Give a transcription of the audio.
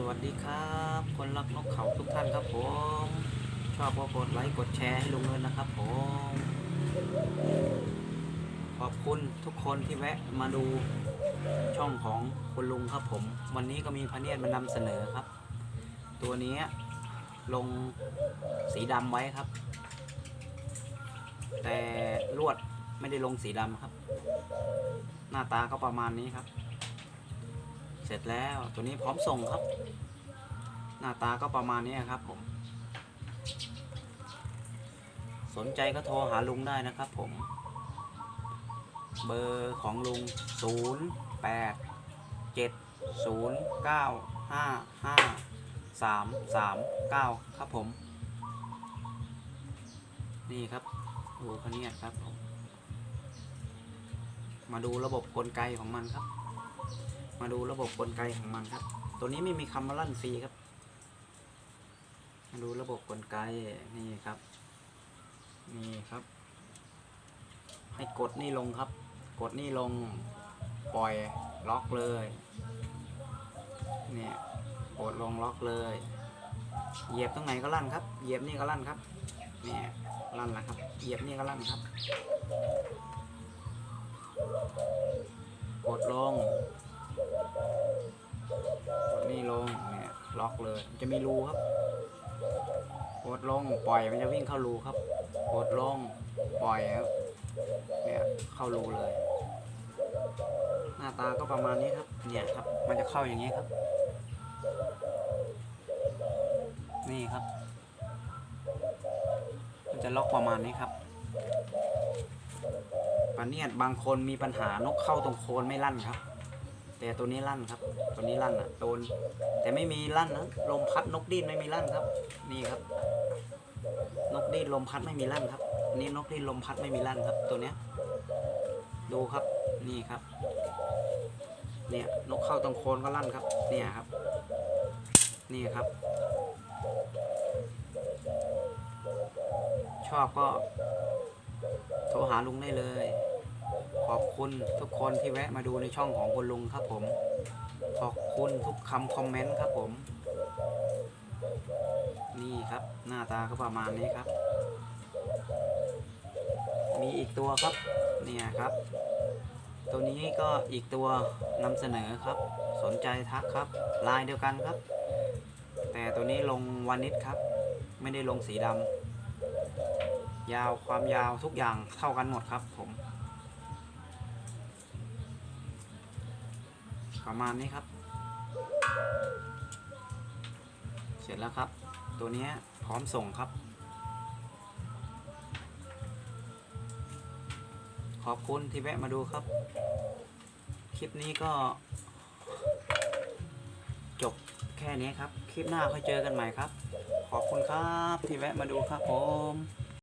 สวัสดีครับ คนรักนกเขาทุกท่านครับผม ชอบก็กดไลค์กดแชร์ให้ลุงเลยนะครับผม ขอบคุณทุกคนที่แวะมาดูช่องของคุณลุงครับผม วันนี้ก็มีพระเนียดมานำเสนอครับ ตัวนี้ลงสีดำไว้ครับ แต่ลวดไม่ได้ลงสีดำครับ หน้าตาก็ประมาณนี้ครับ เสร็จแล้วตัวนี้พร้อมส่งครับ หน้าตาก็ประมาณนี้ครับผม สนใจก็โทรหาลุงได้นะครับผม เบอร์ของลุง 0 8 7 0 9 5 5 3 3 9 ครับผม นี่ครับดูคันนี้ครับผม มาดูระบบกลไกของมันครับ มาดูระบบกลไกของมันครับ ตัวนี้ไม่มีคำว่าลั่นฟรีครับ มาดูระบบกลไกนี่ครับ นี่ครับ ให้กดนี่ลงครับ กดนี่ลง ปล่อยล็อกเลย เนี่ยกดลงล็อกเลย เหยียบตรงไหนก็ลั่นครับ เหยียบนี่ก็ลั่นครับ เนี่ยลั่นแล้วครับ เหยียบนี่ก็ลั่นครับ กดลง ลงเนี่ยล็อกเลย มันจะมีรูครับกดลงปล่อยมันจะวิ่งเข้ารูครับกดลงปล่อยครับเนี่ยเข้ารูเลย หน้าตาก็ประมาณนี้ครับเนี่ยครับ มันจะเข้าอย่างนี้ครับ นี่ครับ มันจะล็อกประมาณนี้ครับปานเนียดบางคนมีปัญหานกเข้าตรงโคนไม่ลั่นครับ แต่ตัวนี้ลั่นครับ ตัวนี้ลั่นอะโดน แต่ไม่มีลั่นนะลมพัดนกดิ้นไม่มีลั่นครับ นี่ครับ นกดิ้นลมพัดไม่มีลั่นครับ นี่นกดิ้นลมพัดไม่มีลั่นครับ ตัวเนี้ย ดูครับ นี่ครับ เนี่ยนกเข้าตรงโคนก็ลั่นครับ เนี่ยครับ นี่ครับ ชอบก็ โทรหาลุงได้เลย อบคุณทุกคนที่แวะมาดูในช่องของคุณลุงครับผม ขอบคุณทุกคำคอมเมนต์ครับผม นี่ครับหน้าตาก็ประมาณนี้ครับ มีอีกตัวครับ เนี่ยครับ ตัวนี้ก็อีกตัวนำเสนอครับ สนใจทักครับ ลายเดียวกันครับ แต่ตัวนี้ลงวานิชครับ ไม่ได้ลงสีดำยาวความยาวทุกอย่างเท่ากันหมดครับผม ประมาณนี้ครับ เสร็จแล้วครับ ตัวนี้พร้อมส่งครับ ขอบคุณที่แวะมาดูครับ คลิปนี้ก็ จบแค่นี้ครับ คลิปหน้าค่อยเจอกันใหม่ครับ ขอบคุณครับที่แวะมาดูครับผม